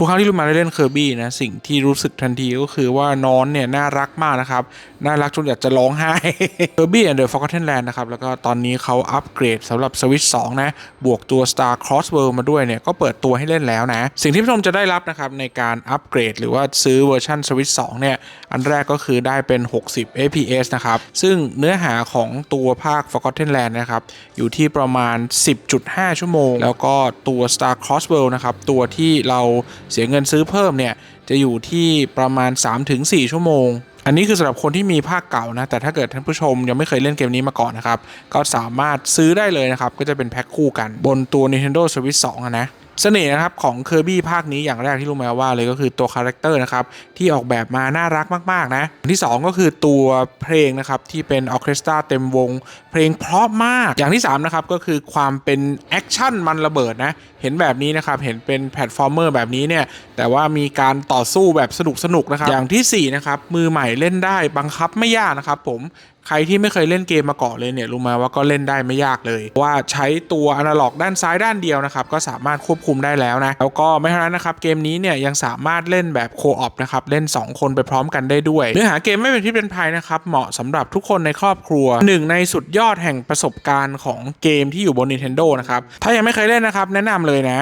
ทุกครั้งที่ลูกมาได้เล่นเคอร์บี้นะสิ่งที่รู้สึกทันทีก็คือว่าน้อนเนี่ยน่ารักมากนะครับ น่ารักจนอยากจะร้องไห้เคอร์บี้แอนด์เดอะฟอร์กเทนแลนด์นะครับ แล้วก็ตอนนี้เขาอัปเกรดสำหรับ Switch 2นะ บวกตัว Star Cross World มาด้วยเนี่ยก็เปิดตัวให้เล่นแล้วนะ สิ่งที่ผู้ชมจะได้รับนะครับในการอัปเกรดหรือว่าซื้อเวอร์ชัน Switch 2เนี่ยอันแรกก็คือได้เป็น 60 fps นะครับซึ่งเนื้อหาของตัวภาค Forgotten Land นะครับอยู่ที่ประมาณ 10.5 ชั่วโมง แล้วก็ตัว Star Cross World นะครับตัวที่เราเสียเงินซื้อเพิ่มเนี่ยจะอยู่ที่ประมาณ 3-4 ชั่วโมง อันนี้คือสำหรับคนที่มีภาคเก่านะ แต่ถ้าเกิดท่านผู้ชมยังไม่เคยเล่นเกมนี้มาก่อนนะครับ ก็สามารถซื้อได้เลยนะครับ ก็จะเป็นแพ็คคู่กันบนตัว Nintendo Switch 2อะนะ เสน่ห์นะครับของ Kirby ภาคนี้อย่างแรกที่ลุงแมวว่าเลยก็คือตัวคาแรคเตอร์นะครับที่ออกแบบมาน่ารักมากๆนะที่ 2 ก็คือตัวเพลงนะครับที่เป็นออเคสตราเต็มวง เพลงเพราะมากอย่างที่3นะครับก็คือความเป็นแอคชั่นมันระเบิดนะเห็นแบบนี้นะครับเห็นเป็นแพลตฟอร์มเมอร์แบบนี้เนี่ยแต่ว่ามีการต่อสู้แบบสนุกสนุกๆนะครับอย่างทีสี่4นะครับมือใหม่เล่นได้บังคับไม่ยากนะครับผม ใครที่ไม่เคยเล่นเกมมาก่อนเลยเนี่ยรู้มาว่าก็เล่นได้ไม่ยากเลย ว่าใช้ตัวอนาล็อกด้านซ้ายด้านเดียวนะครับก็สามารถควบคุมได้แล้วนะแล้วก็ไม่เท่านั้นนะครับเกมนี้เนี่ยยังสามารถเล่นแบบโคออปนะครับเล่น 2 คนไปพร้อมกันได้ด้วย เนื้อหาเกมไม่เป็นพิษเป็นภัยนะครับเหมาะสำหรับทุกคนในครอบครัวหนึ่งในสุดยอดแห่งประสบการณ์ของเกมที่อยู่บน Nintendo นะครับถ้ายังไม่เคยเล่นนะครับแนะนำเลยนะ